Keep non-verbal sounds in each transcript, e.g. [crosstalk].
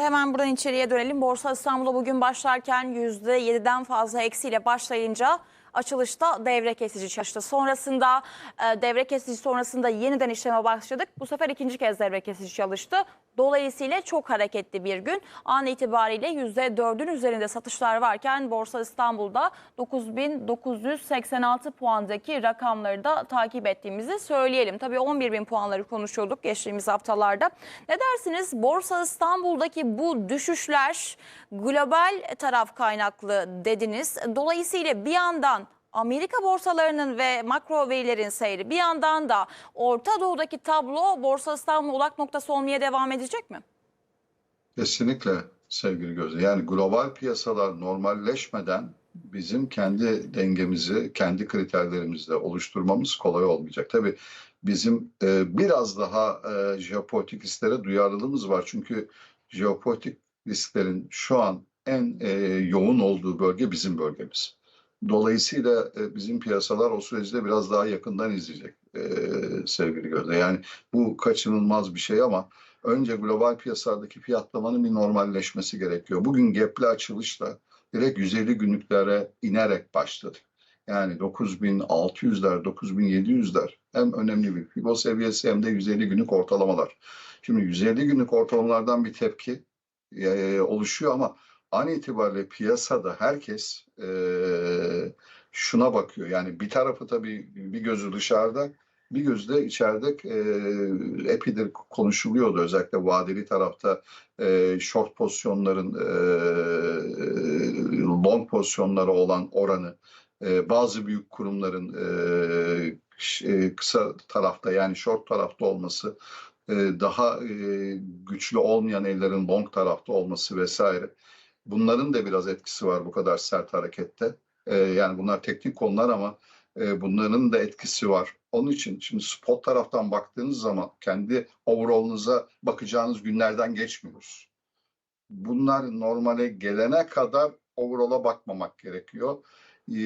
Hemen buradan içeriye dönelim. Borsa İstanbul'a bugün başlarken %7'den fazla eksiyle başlayınca açılışta devre kesici çalıştı. Sonrasında e, devre kesici sonrasında yeniden işleme başladık. Bu sefer ikinci kez devre kesici çalıştı. Dolayısıyla çok hareketli bir gün. An itibariyle %4'ün üzerinde satışlar varken Borsa İstanbul'da 9986 puandaki rakamları da takip ettiğimizi söyleyelim. Tabii 11 bin puanları konuşuyorduk geçtiğimiz haftalarda. Ne dersiniz? Borsa İstanbul'daki bu düşüşler global taraf kaynaklı dediniz. Dolayısıyla bir yandan Amerika borsalarının ve makro verilerin seyri bir yandan da Orta Doğu'daki tablo Borsa İstanbul odak noktası olmaya devam edecek mi? Kesinlikle sevgili Gözde. Yani global piyasalar normalleşmeden bizim kendi dengemizi, kendi kriterlerimizle oluşturmamız kolay olmayacak. Tabii bizim e, biraz daha e, jeopolitik risklere duyarlılığımız var. Çünkü jeopolitik risklerin şu an en e, yoğun olduğu bölge bizim bölgemiz. Dolayısıyla e, bizim piyasalar o süreçte biraz daha yakından izleyecek e, sevgili Gözde. Yani bu kaçınılmaz bir şey ama önce global piyasalardaki fiyatlamanın bir normalleşmesi gerekiyor. Bugün gap'li açılışla direkt 150 günlüklere inerek başladık. Yani 9600'ler, 9700'ler hem önemli bir Fibo seviyesi hem de 150 günlük ortalamalar. Şimdi 150 günlük ortalamalardan bir tepki e, oluşuyor ama an itibariyle piyasada herkes e, şuna bakıyor. Yani bir tarafı tabii bir gözü dışarıda, bir gözü de içeride e, epidir konuşuluyordu. Özellikle vadeli tarafta e, short pozisyonların e, long pozisyonlara olan oranı, e, bazı büyük kurumların e, kısa tarafta yani short tarafta olması, daha güçlü olmayan ellerin long tarafta olması vesaire. Bunların da biraz etkisi var bu kadar sert harekette. E, yani bunlar teknik konular ama e, bunların da etkisi var. Onun için şimdi spot taraftan baktığınız zaman kendi overall'ınıza bakacağınız günlerden geçmiyoruz. Bunlar normale gelene kadar overall'a bakmamak gerekiyor. E,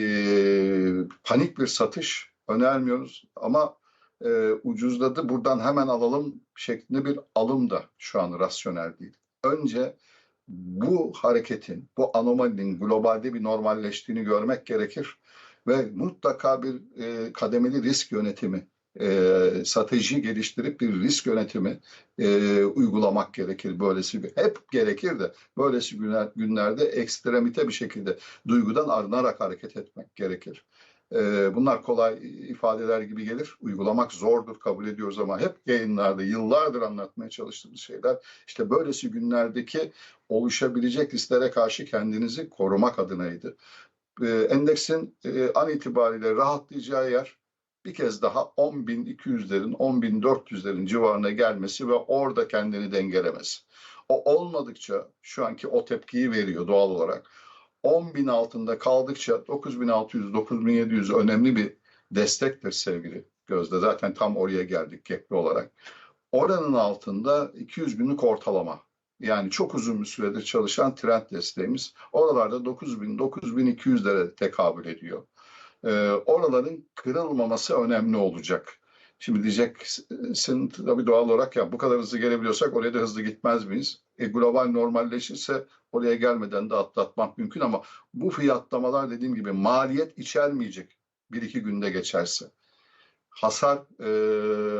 panik bir satış önermiyoruz ama e, ucuzladı buradan hemen alalım şeklinde bir alım da şu an rasyonel değil. Önce bu hareketin, bu anomalinin globalde bir normalleştiğini görmek gerekir ve mutlaka bir e, kademeli risk yönetimi, e, strateji geliştirip bir risk yönetimi e, uygulamak gerekir. Böylesi bir hep gerekir de böylesi günler, günlerde ekstremite bir şekilde duygudan arınarak hareket etmek gerekir. E, bunlar kolay ifadeler gibi gelir. Uygulamak zordur kabul ediyoruz ama hep yayınlarda yıllardır anlatmaya çalıştığımız şeyler işte böylesi günlerdeki oluşabilecek risklere karşı kendinizi korumak adınaydı. E, endeksin e, an itibariyle rahatlayacağı yer bir kez daha 10.200'lerin, 10.400'lerin civarına gelmesi ve orada kendini dengelemesi. O olmadıkça şu anki o tepkiyi veriyor doğal olarak. 10.000 altında kaldıkça 9.600, 9.700 önemli bir destektir sevgili Gözde. Zaten tam oraya geldik gekli olarak. Oranın altında 200 günlük ortalama. Yani çok uzun bir süredir çalışan trend desteğimiz. Oralarda 9000 9200'lere tekabül ediyor. Ee, oraların kırılmaması önemli olacak. Şimdi diyeceksin tabii doğal olarak ya bu kadar hızlı gelebiliyorsak oraya da hızlı gitmez miyiz? E, global normalleşirse oraya gelmeden de atlatmak mümkün ama bu fiyatlamalar dediğim gibi maliyet içermeyecek bir iki günde geçerse. Hasar e,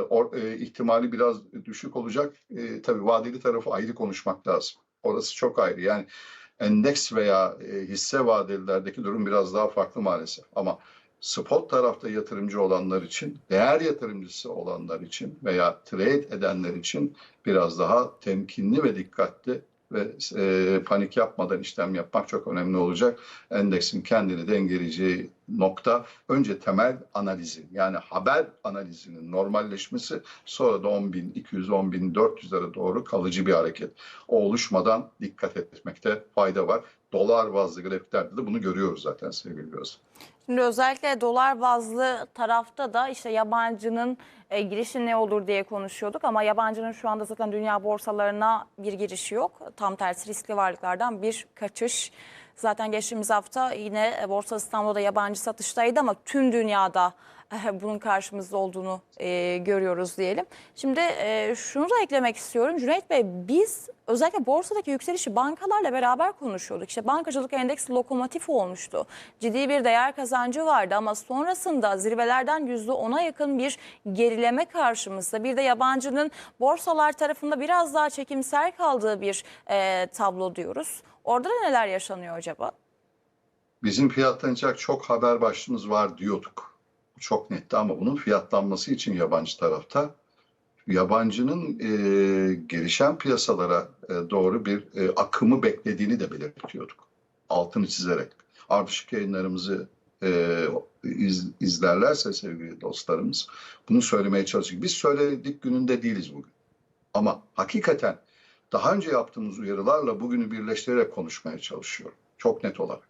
or- e, ihtimali biraz düşük olacak. E, tabii vadeli tarafı ayrı konuşmak lazım. Orası çok ayrı. Yani endeks veya e, hisse vadelilerdeki durum biraz daha farklı maalesef. Ama spot tarafta yatırımcı olanlar için, değer yatırımcısı olanlar için veya trade edenler için biraz daha temkinli ve dikkatli ve e, panik yapmadan işlem yapmak çok önemli olacak. Endeksin kendini dengeleyeceği nokta önce temel analizin yani haber analizinin normalleşmesi sonra da 10.200 10.400'lere doğru kalıcı bir hareket. O oluşmadan dikkat etmekte fayda var. Dolar bazlı grafiklerde de bunu görüyoruz zaten sevgili Gözde. Şimdi özellikle dolar bazlı tarafta da işte yabancının e, girişi ne olur diye konuşuyorduk ama yabancının şu anda zaten dünya borsalarına bir girişi yok. Tam tersi riskli varlıklardan bir kaçış. Zaten geçtiğimiz hafta yine Borsa İstanbul'da yabancı satıştaydı ama tüm dünyada e, [laughs] bunun karşımızda olduğunu e, görüyoruz diyelim. Şimdi e, şunu da eklemek istiyorum. Cüneyt Bey biz özellikle borsadaki yükselişi bankalarla beraber konuşuyorduk. İşte bankacılık endeksi lokomotif olmuştu. Ciddi bir değer kazancı vardı ama sonrasında zirvelerden %10'a yakın bir gerileme karşımızda. Bir de yabancının borsalar tarafında biraz daha çekimser kaldığı bir e, tablo diyoruz. Orada da neler yaşanıyor acaba? Bizim fiyatlanacak çok haber başlığımız var diyorduk. Çok netti ama bunun fiyatlanması için yabancı tarafta yabancının e, gelişen piyasalara e, doğru bir e, akımı beklediğini de belirtiyorduk. Altını çizerek. Ardışık yayınlarımızı e, iz- izlerlerse sevgili dostlarımız bunu söylemeye çalıştık. Biz söyledik gününde değiliz bugün. Ama hakikaten daha önce yaptığımız uyarılarla bugünü birleştirerek konuşmaya çalışıyorum. Çok net olarak.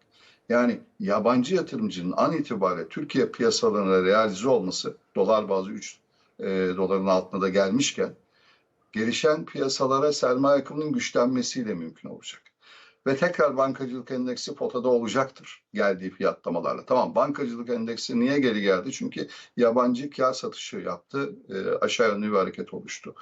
Yani yabancı yatırımcının an itibariyle Türkiye piyasalarına realize olması dolar bazı 3 e, doların altına da gelmişken gelişen piyasalara sermaye akımının güçlenmesiyle mümkün olacak. Ve tekrar bankacılık endeksi potada olacaktır geldiği fiyatlamalarla. Tamam bankacılık endeksi niye geri geldi? Çünkü yabancı kar satışı yaptı. E, aşağı yönlü bir hareket oluştu.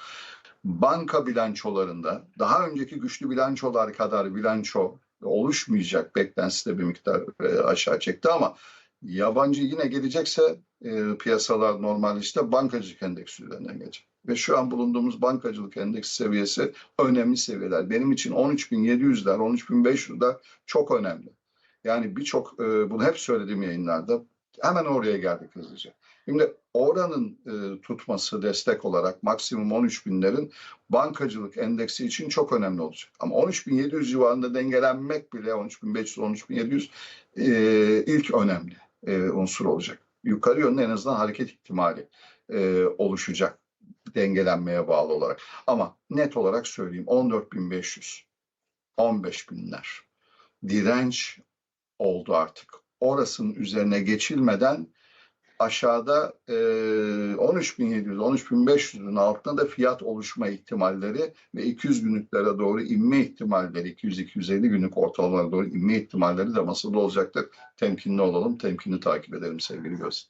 Banka bilançolarında daha önceki güçlü bilançolar kadar bilanço oluşmayacak beklentisi de bir miktar e, aşağı çekti ama yabancı yine gelecekse e, piyasalar normalleşti bankacılık endeksi üzerinden gelecek. Ve şu an bulunduğumuz bankacılık endeksi seviyesi önemli seviyeler. Benim için 13.700'ler, 13.500'ler çok önemli. Yani birçok, e, bunu hep söylediğim yayınlarda hemen oraya geldik hızlıca. Şimdi oranın e, tutması destek olarak maksimum 13 binlerin bankacılık endeksi için çok önemli olacak. Ama 13.700 civarında dengelenmek bile 13.500, 13.700 e, ilk önemli e, unsur olacak. Yukarı yönlü en azından hareket ihtimali e, oluşacak dengelenmeye bağlı olarak. Ama net olarak söyleyeyim 14.500, 15 binler direnç oldu artık. Orasının üzerine geçilmeden aşağıda e, 13.700, 13.500'ün altında da fiyat oluşma ihtimalleri ve 200 günlüklere doğru inme ihtimalleri, 200-250 günlük ortalamalara doğru inme ihtimalleri de masada olacaktır. Temkinli olalım, temkinli takip edelim sevgili Göz.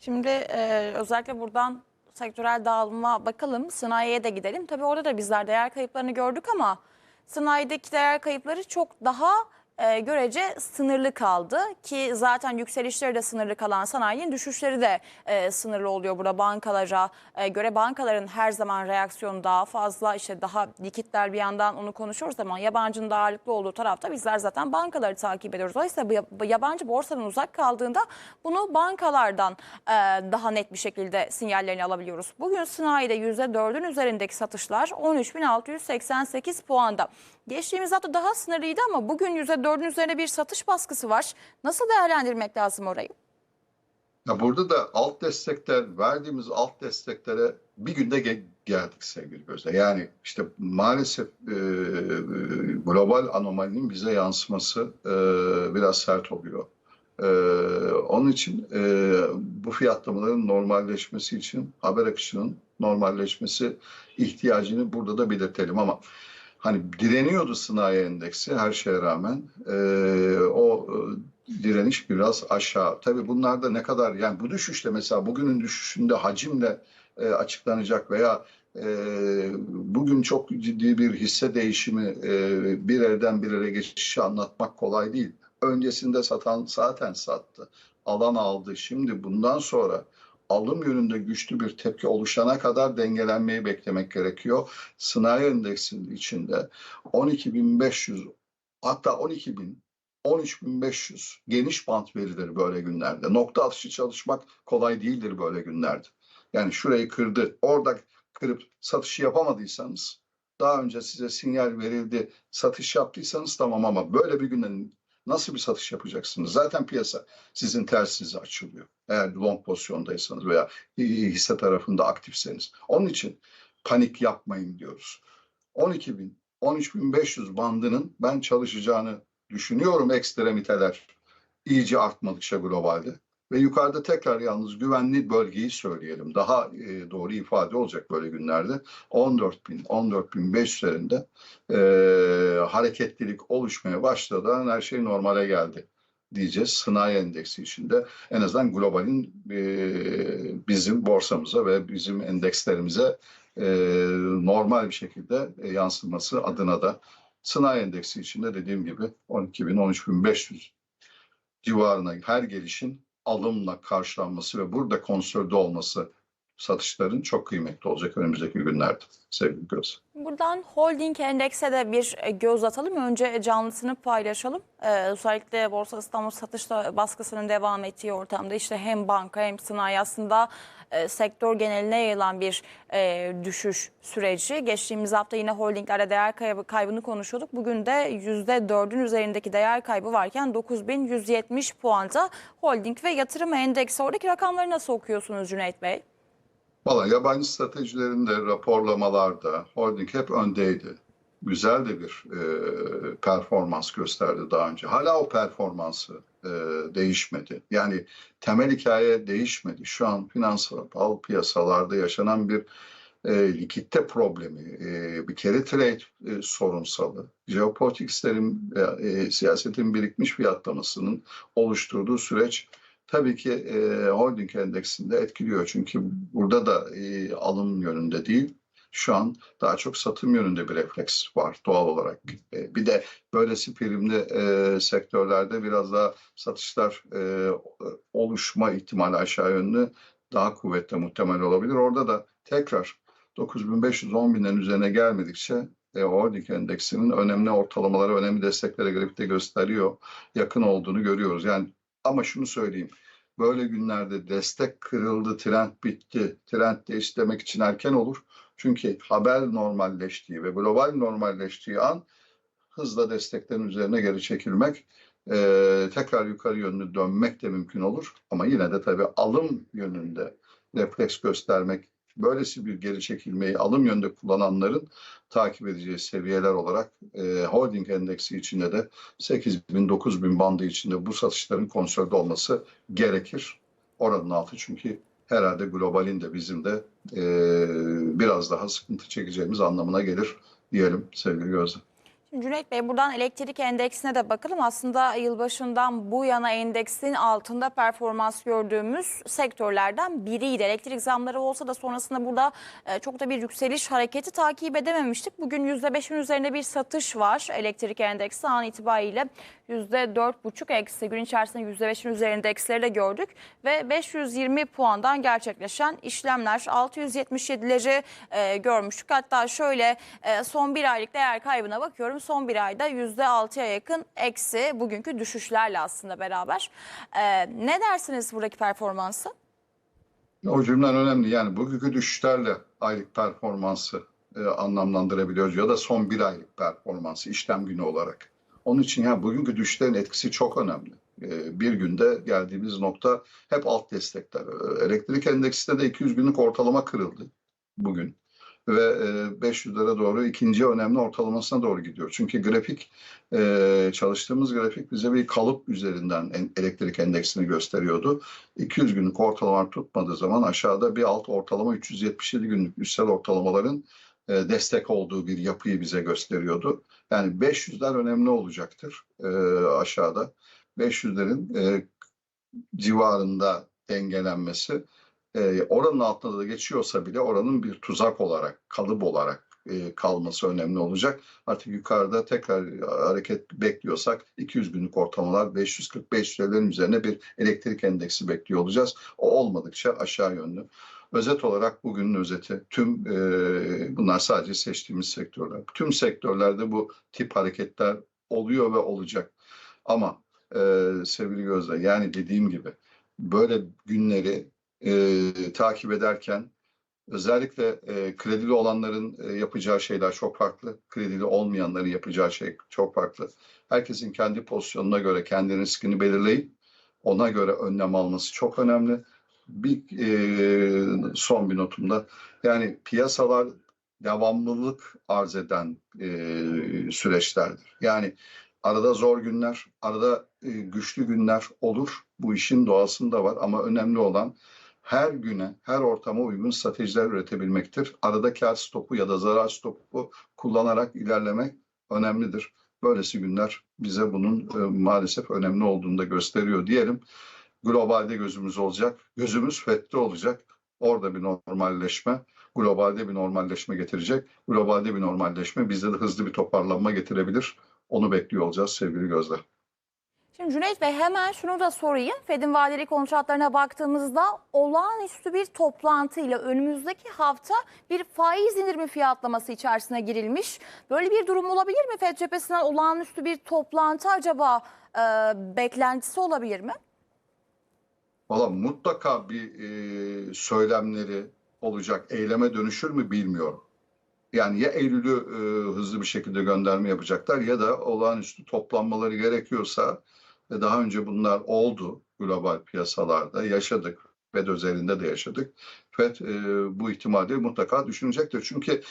Şimdi e, özellikle buradan sektörel dağılıma bakalım. Sanayiye de gidelim. Tabii orada da bizler değer kayıplarını gördük ama sanayideki değer kayıpları çok daha e, görece sınırlı kaldı ki zaten yükselişleri de sınırlı kalan sanayinin düşüşleri de e, sınırlı oluyor burada bankalara e, göre bankaların her zaman reaksiyonu daha fazla işte daha likitler bir yandan onu konuşuyoruz ama yabancının da ağırlıklı olduğu tarafta bizler zaten bankaları takip ediyoruz. Dolayısıyla yabancı borsadan uzak kaldığında bunu bankalardan e, daha net bir şekilde sinyallerini alabiliyoruz. Bugün sanayide %4'ün üzerindeki satışlar 13.688 puanda. Geçtiğimiz hafta daha sınırlıydı ama bugün %4'ün üzerinde bir satış baskısı var. Nasıl değerlendirmek lazım orayı? Ya burada da alt destekler, verdiğimiz alt desteklere bir günde ge- geldik sevgili Gözde. Yani işte maalesef e, global anomalinin bize yansıması e, biraz sert oluyor. E, onun için e, bu fiyatlamaların normalleşmesi için haber akışının normalleşmesi ihtiyacını burada da belirtelim ama hani direniyordu sanayi endeksi her şeye rağmen E, o direniş biraz aşağı. Tabii bunlarda ne kadar yani bu düşüşte mesela bugünün düşüşünde hacimle e, açıklanacak veya e, bugün çok ciddi bir hisse değişimi e, bir elden bir ele geçişi anlatmak kolay değil. Öncesinde satan zaten sattı. Alan aldı. Şimdi bundan sonra alım yönünde güçlü bir tepki oluşana kadar dengelenmeyi beklemek gerekiyor. Sanayi endeksinin içinde 12.500 hatta 12.000 13.500 geniş bant verilir böyle günlerde. Nokta atışı çalışmak kolay değildir böyle günlerde. Yani şurayı kırdı. Orada kırıp satışı yapamadıysanız daha önce size sinyal verildi. Satış yaptıysanız tamam ama böyle bir günde nasıl bir satış yapacaksınız? Zaten piyasa sizin tersinize açılıyor. Eğer long pozisyondaysanız veya hisse tarafında aktifseniz. Onun için panik yapmayın diyoruz. 12.000 13.500 bandının ben çalışacağını düşünüyorum ekstremiteler iyice artmadıkça globalde. Ve yukarıda tekrar yalnız güvenli bölgeyi söyleyelim. Daha e, doğru ifade olacak böyle günlerde. 14.000, 14.500'lerinde e, hareketlilik oluşmaya başladan her şey normale geldi diyeceğiz sanayi endeksi içinde en azından globalin e, bizim borsamıza ve bizim endekslerimize e, normal bir şekilde e, yansıması adına da sanayi endeksi içinde dediğim gibi 12.000-13.500 civarına her gelişin alımla karşılanması ve burada konsolide olması satışların çok kıymetli olacak önümüzdeki günlerde sevgili Göz. Buradan holding endekse de bir e, göz atalım. Önce canlısını paylaşalım. Ee, özellikle Borsa İstanbul satışta baskısının devam ettiği ortamda işte hem banka hem sanayi aslında e, sektör geneline yayılan bir e, düşüş süreci. Geçtiğimiz hafta yine holdinglerde değer kaybı, kaybını konuşuyorduk. Bugün de %4'ün üzerindeki değer kaybı varken 9170 puanda holding ve yatırım endeksi. Oradaki rakamları nasıl okuyorsunuz Cüneyt Bey? Valla yabancı stratejilerinde, raporlamalarda holding hep öndeydi. Güzel de bir e, performans gösterdi daha önce. Hala o performansı e, değişmedi. Yani temel hikaye değişmedi. Şu an finansal piyasalarda yaşanan bir e, likitte problemi, e, bir kere trade e, sorunsalı, jeopolitiklerin, e, e, siyasetin birikmiş fiyatlamasının oluşturduğu süreç tabii ki e, holding endeksinde etkiliyor. Çünkü burada da e, alım yönünde değil, şu an daha çok satım yönünde bir refleks var doğal olarak. E, bir de böylesi primli e, sektörlerde biraz daha satışlar e, oluşma ihtimali aşağı yönlü daha kuvvetli muhtemel olabilir. Orada da tekrar 9500-10.000'lerin üzerine gelmedikçe e, holding endeksinin önemli ortalamaları, önemli desteklere grafikte gösteriyor. Yakın olduğunu görüyoruz. Yani ama şunu söyleyeyim. Böyle günlerde destek kırıldı, trend bitti, trend değişti demek için erken olur. Çünkü haber normalleştiği ve global normalleştiği an hızla desteklerin üzerine geri çekilmek, e, tekrar yukarı yönlü dönmek de mümkün olur. Ama yine de tabii alım yönünde refleks göstermek, böylesi bir geri çekilmeyi alım yönde kullananların takip edeceği seviyeler olarak e, holding endeksi içinde de 8000 9000 bandı içinde bu satışların konsolide olması gerekir. Oranın altı çünkü herhalde globalin de bizim de e, biraz daha sıkıntı çekeceğimiz anlamına gelir diyelim sevgili Gözde. Cüneyt Bey buradan elektrik endeksine de bakalım. Aslında yılbaşından bu yana endeksin altında performans gördüğümüz sektörlerden biriydi. Elektrik zamları olsa da sonrasında burada e, çok da bir yükseliş hareketi takip edememiştik. Bugün %5'in üzerinde bir satış var elektrik endeksi an itibariyle. %4,5 eksi gün içerisinde %5'in üzerinde eksileri de gördük. Ve 520 puandan gerçekleşen işlemler 677'leri e, görmüştük. Hatta şöyle e, son bir aylık değer kaybına bakıyorum. Son bir ayda %6'ya yakın eksi bugünkü düşüşlerle aslında beraber. E, ne dersiniz buradaki performansı? O cümleler önemli. Yani bugünkü düşüşlerle aylık performansı e, anlamlandırabiliyoruz ya da son bir aylık performansı işlem günü olarak. Onun için ya bugünkü düşüşlerin etkisi çok önemli. E, bir günde geldiğimiz nokta hep alt destekler. Elektrik endeksinde de 200 günlük ortalama kırıldı bugün ve e, 500'lere doğru ikinci önemli ortalamasına doğru gidiyor. Çünkü grafik e, çalıştığımız grafik bize bir kalıp üzerinden en- elektrik endeksini gösteriyordu. 200 günlük ortalama tutmadığı zaman aşağıda bir alt ortalama 377 günlük üstel ortalamaların e, destek olduğu bir yapıyı bize gösteriyordu. Yani 500'ler önemli olacaktır e, aşağıda. 500'lerin e, civarında dengelenmesi e, oranın altında da geçiyorsa bile oranın bir tuzak olarak, kalıp olarak e, kalması önemli olacak. Artık yukarıda tekrar hareket bekliyorsak 200 günlük ortalamalar 545 liraların üzerine bir elektrik endeksi bekliyor olacağız. O olmadıkça aşağı yönlü. Özet olarak bugünün özeti tüm e, bunlar sadece seçtiğimiz sektörler. Tüm sektörlerde bu tip hareketler oluyor ve olacak. Ama e, sevgili Gözde yani dediğim gibi böyle günleri e, takip ederken özellikle e, kredili olanların e, yapacağı şeyler çok farklı. Kredili olmayanların yapacağı şey çok farklı. Herkesin kendi pozisyonuna göre kendi riskini belirleyip ona göre önlem alması çok önemli. Bir e, son bir notumda yani piyasalar devamlılık arz eden e, süreçlerdir. Yani arada zor günler, arada e, güçlü günler olur. Bu işin doğasında var ama önemli olan her güne, her ortama uygun stratejiler üretebilmektir. Arada kar stopu ya da zarar stopu kullanarak ilerlemek önemlidir. Böylesi günler bize bunun e, maalesef önemli olduğunu da gösteriyor diyelim. Globalde gözümüz olacak. Gözümüz FED'de olacak. Orada bir normalleşme, globalde bir normalleşme getirecek. Globalde bir normalleşme bizde de hızlı bir toparlanma getirebilir. Onu bekliyor olacağız sevgili Gözde. Şimdi Cüneyt Bey hemen şunu da sorayım. Fed'in vadeli kontratlarına baktığımızda olağanüstü bir toplantıyla önümüzdeki hafta bir faiz indirimi fiyatlaması içerisine girilmiş. Böyle bir durum olabilir mi? Fed cephesinden olağanüstü bir toplantı acaba e, beklentisi olabilir mi? Valla mutlaka bir e, söylemleri olacak, eyleme dönüşür mü bilmiyorum. Yani ya Eylül'ü e, hızlı bir şekilde gönderme yapacaklar ya da olağanüstü toplanmaları gerekiyorsa daha önce bunlar oldu global piyasalarda yaşadık. FED özelinde de yaşadık. FED e, bu ihtimali mutlaka düşünecektir. Çünkü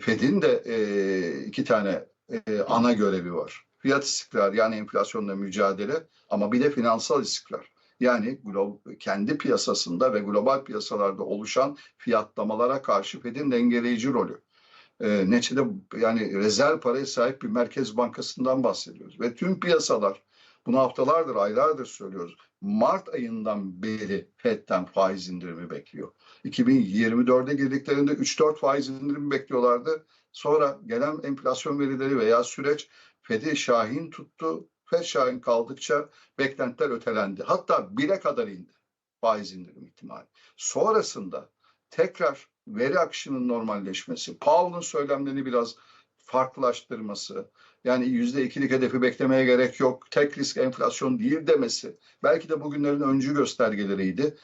FED'in de e, iki tane e, ana görevi var. Fiyat istikrarı yani enflasyonla mücadele ama bir de finansal istikrar. Yani kendi piyasasında ve global piyasalarda oluşan fiyatlamalara karşı Fed'in dengeleyici rolü. Ee, neticede yani rezerv paraya sahip bir merkez bankasından bahsediyoruz. Ve tüm piyasalar bunu haftalardır, aylardır söylüyoruz. Mart ayından beri Fed'den faiz indirimi bekliyor. 2024'e girdiklerinde 3-4 faiz indirimi bekliyorlardı. Sonra gelen enflasyon verileri veya süreç Fed'i şahin tuttu. Fed şahin kaldıkça beklentiler ötelendi. Hatta 1'e kadar indi faiz indirim ihtimali. Sonrasında tekrar veri akışının normalleşmesi, Powell'ın söylemlerini biraz farklılaştırması, yani yüzde ikilik hedefi beklemeye gerek yok, tek risk enflasyon değil demesi, belki de bugünlerin öncü göstergeleriydi.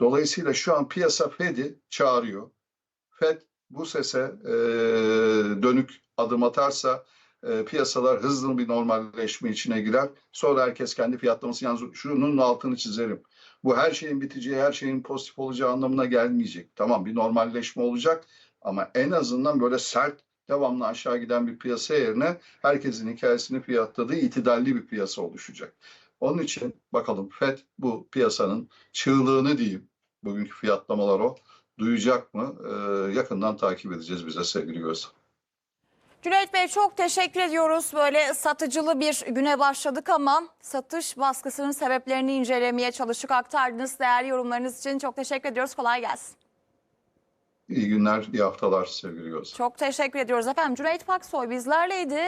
Dolayısıyla şu an piyasa Fed'i çağırıyor. Fed bu sese e, dönük adım atarsa e, piyasalar hızlı bir normalleşme içine girer. Sonra herkes kendi fiyatlaması yalnız şunun altını çizerim. Bu her şeyin biteceği, her şeyin pozitif olacağı anlamına gelmeyecek. Tamam bir normalleşme olacak ama en azından böyle sert, devamlı aşağı giden bir piyasa yerine herkesin hikayesini fiyatladığı itidalli bir piyasa oluşacak. Onun için bakalım FED bu piyasanın çığlığını diyeyim, bugünkü fiyatlamalar o, duyacak mı? Ee, yakından takip edeceğiz bize sevgili Gözlem. Cüneyt Bey çok teşekkür ediyoruz. Böyle satıcılı bir güne başladık ama satış baskısının sebeplerini incelemeye çalıştık. Aktardınız değerli yorumlarınız için çok teşekkür ediyoruz. Kolay gelsin. İyi günler, iyi haftalar sevgili Gözlem. Çok teşekkür ediyoruz efendim. Cüneyt Paksoy bizlerleydi.